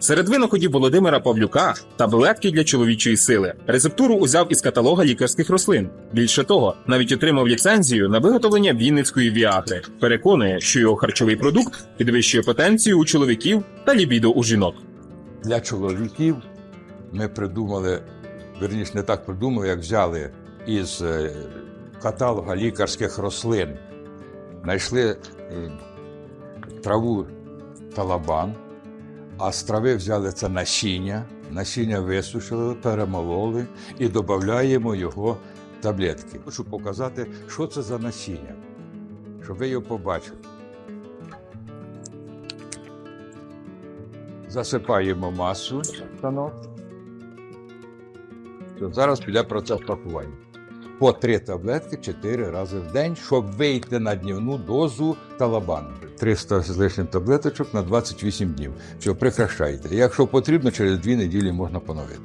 Серед винаходів Володимира Павлюка таблетки для чоловічої сили. Рецептуру узяв із каталога лікарських рослин. Більше того, навіть отримав ліцензію на виготовлення вінницької віагри. Переконує, що його харчовий продукт підвищує потенцію у чоловіків та лібідо у жінок. Для чоловіків ми придумали, верніше не так придумали, як взяли із е, каталога лікарських рослин, знайшли е, траву талабан, а з трави взяли це насіння, насіння висушили, перемололи і додаємо його в таблетки. Хочу показати, що це за насіння, щоб ви його побачили. Засипаємо масу станок. Зараз піде процес пакування. По три таблетки чотири рази в день, щоб вийти на днівну дозу талабану. 300 з лишнім таблеточок на 28 днів. Все, прикрашайте. Якщо потрібно, через дві неділі можна поновити.